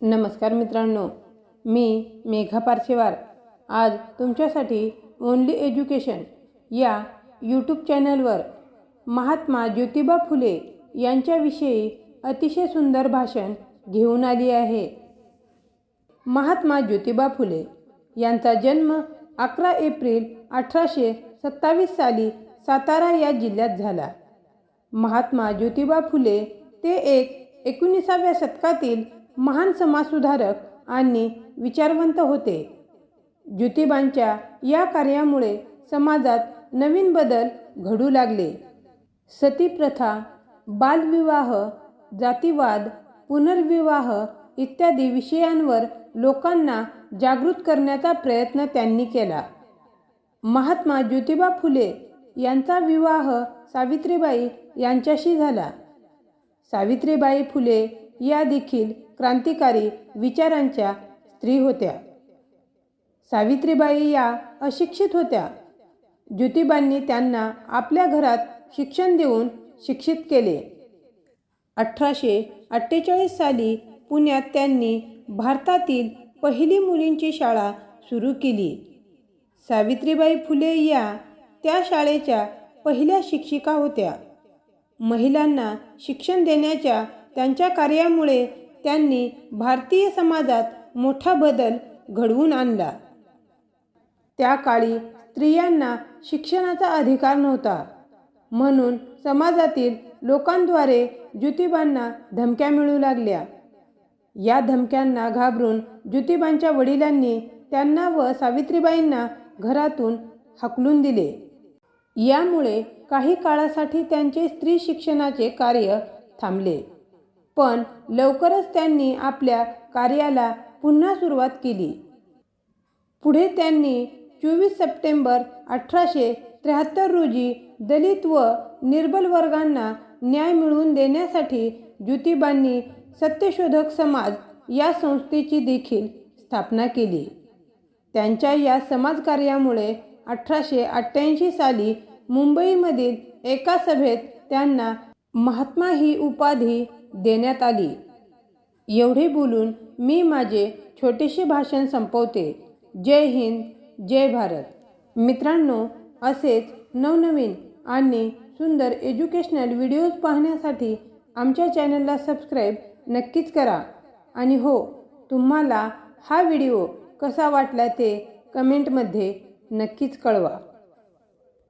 नमस्कार मित्रांनो मी मेघा पारशेवार आज तुमच्यासाठी ओनली एज्युकेशन या यूट्यूब चॅनलवर महात्मा ज्योतिबा फुले यांच्याविषयी अतिशय सुंदर भाषण घेऊन आली आहे. महात्मा ज्योतिबा फुले यांचा जन्म अकरा एप्रिल अठराशे सत्तावीस साली सातारा या जिल्ह्यात झाला. महात्मा ज्योतिबा फुले ते एक एकोणीसाव्या शतकातील महान समाजसुधारक आणि विचारवंत होते. ज्योतिबांच्या या कार्यामुळे समाजात नवीन बदल घडू लागले. सतीप्रथा बालविवाह जातीवाद पुनर्विवाह इत्यादी विषयांवर लोकांना जागृत करण्याचा प्रयत्न त्यांनी केला. महात्मा ज्योतिबा फुले यांचा विवाह सावित्रीबाई यांच्याशी झाला. सावित्रीबाई फुले या देखील क्रांतिकारी विचारांच्या स्त्री होत्या. सावित्रीबाई या अशिक्षित होत्या. ज्योतिबांनी त्यांना आपल्या घरात शिक्षण देऊन शिक्षित केले. अठराशे अठ्ठेचाळीस साली पुण्यात त्यांनी भारतातील पहिली मुलींची शाळा सुरू केली. सावित्रीबाई फुले या त्या शाळेच्या पहिल्या शिक्षिका होत्या. महिलांना शिक्षण देण्याच्या त्यांच्या कार्यामुळे त्यांनी भारतीय समाजात मोठा बदल घडवून आणला. त्या काळी स्त्रियांना शिक्षणाचा अधिकार नव्हता. म्हणून समाजातील लोकांद्वारे ज्योतिबांना धमक्या मिळू लागल्या. या धमक्यांना घाबरून ज्योतिबांच्या वडिलांनी त्यांना व सावित्रीबाईंना घरातून हकलून दिले. यामुळे काही काळासाठी त्यांचे स्त्री शिक्षणाचे कार्य थांबले. पण लवकरच त्यांनी आपल्या कार्याला पुन्हा सुरुवात केली. पुढे त्यांनी चोवीस सप्टेंबर अठराशे त्र्याहत्तर रोजी दलित व निर्बल वर्गांना न्याय मिळवून देण्यासाठी ज्योतिबांनी सत्यशोधक समाज या संस्थेची देखील स्थापना केली. त्यांच्या या समाजकार्यामुळे अठराशे अठ्ठ्याऐंशी साली मुंबईमधील एका सभेत त्यांना महात्मा ही उपाधी देण्यात आली. एवढे बोलून मी माझे छोटेसे भाषण संपवते. जय हिंद जय भारत. मित्रांनो असेच नवनवीन आणि सुंदर एज्युकेशनल व्हिडिओज पाहण्यासाठी आमच्या चॅनलला सबस्क्राईब नक्कीच करा. आणि हो तुम्हाला हा व्हिडिओ कसा वाटला ते कमेंटमध्ये नक्कीच कळवा.